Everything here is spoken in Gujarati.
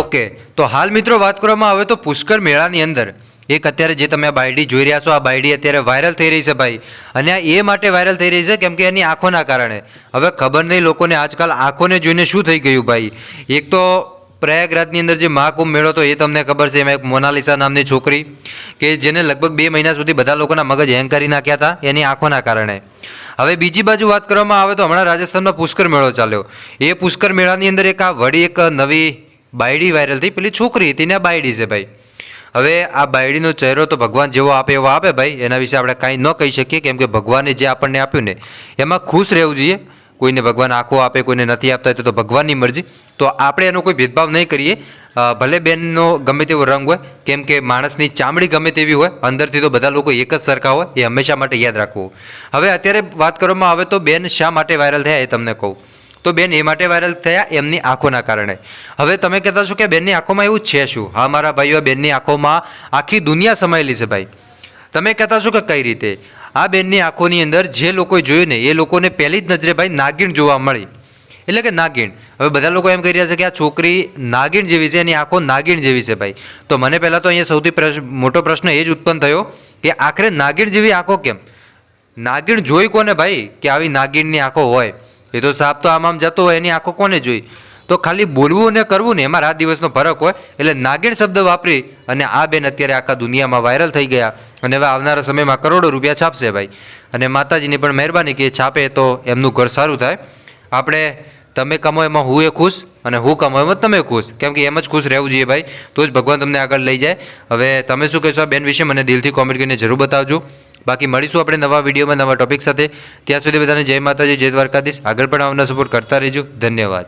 ઓકે, તો હાલ મિત્રો વાત કરવામાં આવે તો પુષ્કર મેળાની અંદર. એક અત્યારે જે તમે બાયડી જોઈ રહ્યા છો, આ બાયડી અત્યારે વાયરલ થઈ રહી છે ભાઈ. અને આ એ માટે વાયરલ થઈ રહી છે કેમ કે એની આંખોના કારણે. હવે ખબર નહીં લોકોને આજકાલ આંખોને જોઈને શું થઈ ગયું ભાઈ. એક તો પ્રયાગરાજની અંદર જે મહાકુંભ મેળો હતો એ તમને ખબર છે, એમાં એક મોનાલિસા નામની છોકરી કે જેને લગભગ બે મહિના સુધી બધા લોકોના મગજ હેંગ કરી નાખ્યા હતા એની આંખોના કારણે. હવે બીજી બાજુ વાત કરવામાં આવે તો હમણાં રાજસ્થાનમાં પુષ્કર મેળો ચાલ્યો. એ પુષ્કર મેળાની અંદર એક આ વળી એક નવી બાયડી વાયરલ થઈ, પેલી છોકરી હતી ને બાયડી છે ભાઈ. હવે આ બાયડીનો ચહેરો તો ભગવાન જેવો આપે એવો આપે ભાઈ, એના વિશે આપણે કાંઈ ન કહી શકીએ, કેમ કે ભગવાને જે આપણને આપ્યું ને, એમાં ખુશ રહેવું જોઈએ. કોઈને ભગવાન આંખો આપે, કોઈને નથી આપતા તો તો ભગવાનની મરજી. તો આપણે એનો કોઈ ભેદભાવ નહીં કરીએ. ભલે બેનનો ગમે તેવો રંગ હોય, કેમ કે માણસની ચામડી ગમે તેવી હોય, અંદરથી તો બધા લોકો એક જ સરખા હોય, એ હંમેશા માટે યાદ રાખવું. હવે અત્યારે વાત કરવામાં આવે તો બેન શા માટે વાયરલ થયા એ તમને કહું. તો બેન એ માટે વાયરલ થયા એમની આંખોના કારણે. હવે તમે કહેતા છો કે બેનની આંખોમાં એવું છે શું? હા, મારા ભાઈઓ, બેનની આંખોમાં આખી દુનિયા સમાયેલી છે ભાઈ. તમે કહેતા છો કે કઈ રીતે? આ બેનની આંખોની અંદર જે લોકોએ જોયું ને, એ લોકોને પહેલી જ નજરે ભાઈ નાગીણ જોવા મળી. એટલે કે નાગીણ. હવે બધા લોકો એમ કહી રહ્યા છે કે આ છોકરી નાગીણ જેવી છે, એની આંખો નાગીણ જેવી છે ભાઈ. તો મને પહેલાં તો અહીંયા સૌથી મોટો પ્રશ્ન એ જ ઉત્પન્ન થયો કે આખરે નાગીણ જેવી આંખો કેમ? નાગીણ જોઈ કોને ભાઈ કે આવી નાગીણની આંખો હોય? એ તો સાપ તો આમ આમ જતો હોય, એની આંખો કોને જોઈ? તો ખાલી બોલવું ને કરવું ને એમાં રાત દિવસનો ફરક હોય, એટલે નાગેણ શબ્દ વાપરી અને આ બેન અત્યારે આખા દુનિયામાં વાયરલ થઈ ગયા અને હવે આવનારા સમયમાં કરોડો રૂપિયા છાપશે ભાઈ. અને માતાજીની પણ મહેરબાની કે છાપે તો એમનું ઘર સારું થાય. આપણે, તમે કમો એમાં હું એ ખુશ અને હું કમો એમાં તમે ખુશ. કેમ કે એમ જ ખુશ રહેવું જોઈએ ભાઈ. તો જ ભગવાન તમને આગળ લઈ જાય. હવે તમે શું કહેશો આ બેન વિશે? મને દિલથી કોમેન્ટ કરીને જરૂર બતાવજો. બાકી મળીશું આપણે નવા વિડીયોમાં નવા ટોપિક સાથે. ત્યાં સુધી બધાને જય માતાજી, જય દ્વારકાધીશ. આગળ પણ આવના સપોર્ટ કરતા રહેજો. ધન્યવાદ.